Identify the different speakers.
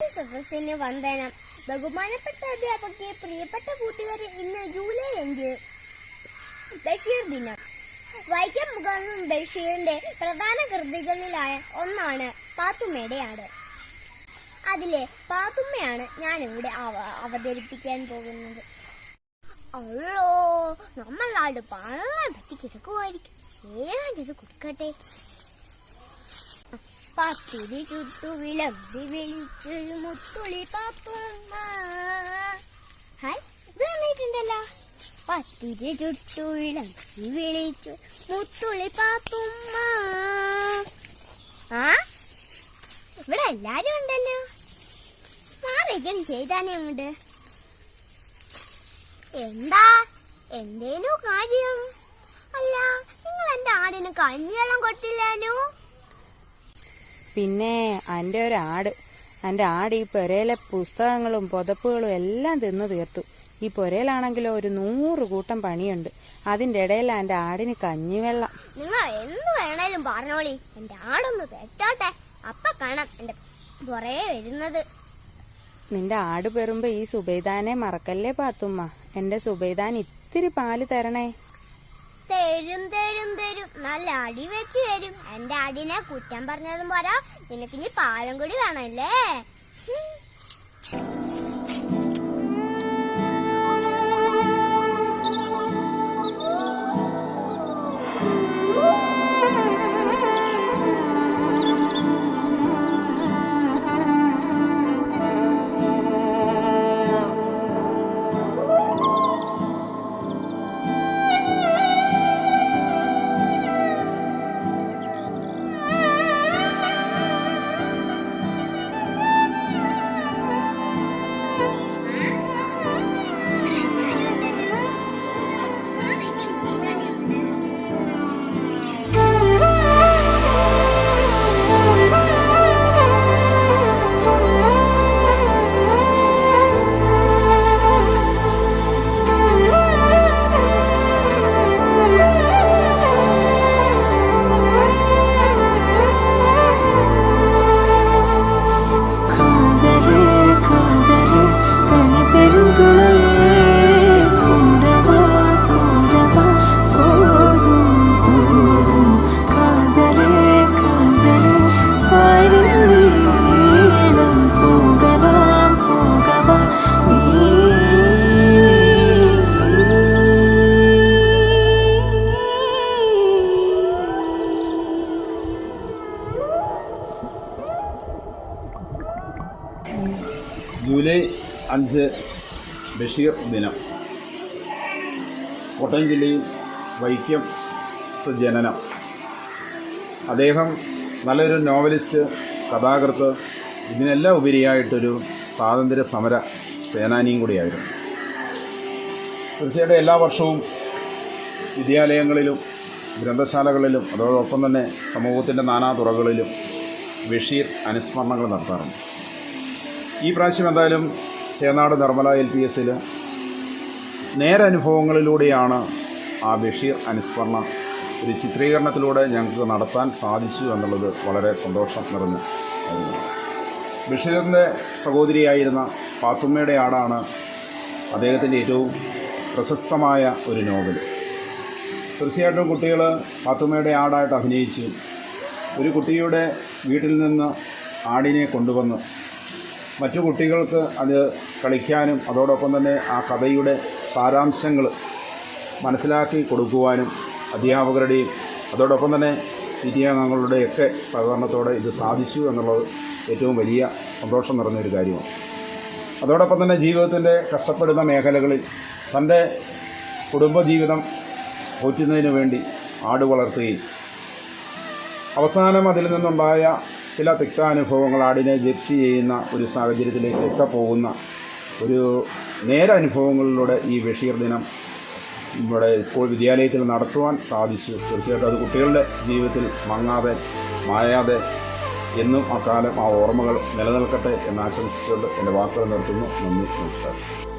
Speaker 1: സദസ്സിന് വന്ദനം. ബഹുമാനപ്പെട്ട അധ്യാപകരെ പ്രിയപ്പെട്ട കൂട്ടുകാരെ ഇന്ന് ജൂലൈ അഞ്ച് ബഷീർ ദിനം. വൈക്കം മുഖം ബഷീറിന്റെ പ്രധാന കൃതികളിലായ ഒന്നാണ് പാത്തുമ്മയുടെ ആട് അതിലെ പാത്തുമ്മയാണ് ഞാനിവിടെ അവതരിപ്പിക്കാൻ പോകുന്നത്. അല്ലോ നമ്മളാട് പാളെ പറ്റി കിടക്കുമായിരിക്കും ഏതാണ്ടിത് കൊടുക്കട്ടെ? പത്തിരി ചുട്ടു വിളമ്പി വിളിച്ചൊരു മുത്തുളി പാപ്പുമ്മ ഹായ് ഇത് നന്നായിട്ടുണ്ടല്ലോ. പത്തിരി ചുട്ടു വിളമ്പി വിളിച്ചു മുത്തുളി പാപ്പുമ്മ ആ ഇവിടെ എല്ലാരും ഉണ്ടല്ലോ. മാറിക്കണി ചെയ്താനേ ഉണ്ട് എന്താ എന്തേനു കാര്യം? അല്ല നിങ്ങൾ എന്റെ ആടിന് കഞ്ഞിവെള്ളം കൊട്ടില്ലാനു
Speaker 2: പിന്നെ എന്റെ ഒരു ആട് എന്റെ ആട് ഈ പുരയിലെ പുസ്തകങ്ങളും പുതപ്പുകളും എല്ലാം തിന്നു തീർത്തു. ഈ പുരയിലാണെങ്കിലോ ഒരു നൂറ് കൂട്ടം പണിയുണ്ട്. അതിന്റെ ഇടയിൽ എന്റെ ആടിന് കഞ്ഞിവെള്ളം.
Speaker 1: നിങ്ങൾ എന്ത് വേണേലും പറഞ്ഞോളി. എന്റെ ആടൊന്ന് പെറ്റോട്ടെ അപ്പ കാണാം എന്റെ പുറയെ വരുന്നത്.
Speaker 2: നിന്റെ ആട് പെറുമ്പോ ഈ സുബൈദാനെ മറക്കല്ലേ പാത്തുമ്മ? എന്റെ സുബൈദാൻ ഇത്തിരി പാൽ തരണേ.
Speaker 1: തരും തരും തരും. നല്ല അടി വെച്ച് തരും. എന്റെ അടിനെ കുറ്റം പറഞ്ഞതും പോരാ. നിനക്കിനി പാലം കൂടി വേണമല്ലേ
Speaker 3: അഞ്ച് ബഷീർ ദിനം. കോട്ടയം ജില്ലയിൽ വൈക്കം ജനനം അദ്ദേഹം നല്ലൊരു നോവലിസ്റ്റ് കഥാകൃത്ത് ഇതിനെല്ലാം ഉപരിയായിട്ടൊരു സ്വാതന്ത്ര്യ സമര സേനാനിയും കൂടിയായിരുന്നു. തീർച്ചയായിട്ടും എല്ലാ വർഷവും വിദ്യാലയങ്ങളിലും ഗ്രന്ഥശാലകളിലും അതോടൊപ്പം തന്നെ സമൂഹത്തിന്റെ നാനാ തുറകളിലും ബഷീർ അനുസ്മരണങ്ങൾ നടത്താറുണ്ട്. ഈ പ്രാവശ്യം എന്തായാലും ചേനാട് നിർമ്മല എൽ പി എസിൽ നേരനുഭവങ്ങളിലൂടെയാണ് ആ ബഷീർ അനുസ്മരണ ഒരു ചിത്രീകരണത്തിലൂടെ ഞങ്ങൾക്ക് നടത്താൻ സാധിച്ചു എന്നുള്ളത് വളരെ സന്തോഷം നിറഞ്ഞ ബഷീറിന്റെ സഹോദരിയായിരുന്ന പാത്തുമ്മയുടെ ആടാണ് അദ്ദേഹത്തിന്റെ ഏറ്റവും പ്രശസ്തമായ ഒരു നോവൽ തീർച്ചയായിട്ടും കുട്ടികൾ പാത്തുമ്മയുടെ ആടായിട്ട് അഭിനയിച്ചു ഒരു കുട്ടിയുടെ വീട്ടിൽ നിന്ന് ആടിനെ കൊണ്ടുവന്ന് മറ്റു കുട്ടികൾക്ക് അത് കളിക്കാനും അതോടൊപ്പം തന്നെ ആ കഥയുടെ സാരാംശങ്ങൾ മനസ്സിലാക്കി കൊടുക്കുവാനും അധ്യാപകരുടെയും അതോടൊപ്പം തന്നെ അംഗങ്ങളുടെയൊക്കെ സഹകരണത്തോടെ ഇത് സാധിച്ചു എന്നുള്ളത് ഏറ്റവും വലിയ സന്തോഷം നിറഞ്ഞൊരു കാര്യമാണ്. അതോടൊപ്പം തന്നെ ജീവിതത്തിന്റെ കഷ്ടപ്പെടുന്ന മേഖലകളിൽ തന്റെ കുടുംബജീവിതം പോറ്റുന്നതിന് വേണ്ടി ആട് വളർത്തുകയും അവസാനം അതിൽ നിന്നുണ്ടായ ചില തിക്താനുഭവങ്ങൾ ആടിനെ ജപ്തി ചെയ്യുന്ന ഒരു സാഹചര്യത്തിലേക്ക് ഒക്കെ പോകുന്ന ഒരു നേരനുഭവങ്ങളിലൂടെ ഈ ബഷീർ ദിനം നമ്മുടെ സ്കൂൾ വിദ്യാലയത്തിൽ നടത്തുവാൻ സാധിച്ചു. തീർച്ചയായിട്ടും അത് കുട്ടികളുടെ ജീവിതത്തിൽ മങ്ങാതെ മായാതെ എന്നും ആ കാലം ആ ഓർമ്മകൾ നിലനിൽക്കട്ടെ എന്ന് ആശംസിച്ചുകൊണ്ട് എന്റെ വാക്കുകൾ നിർത്തുന്നു. നന്ദി നമസ്കാരം.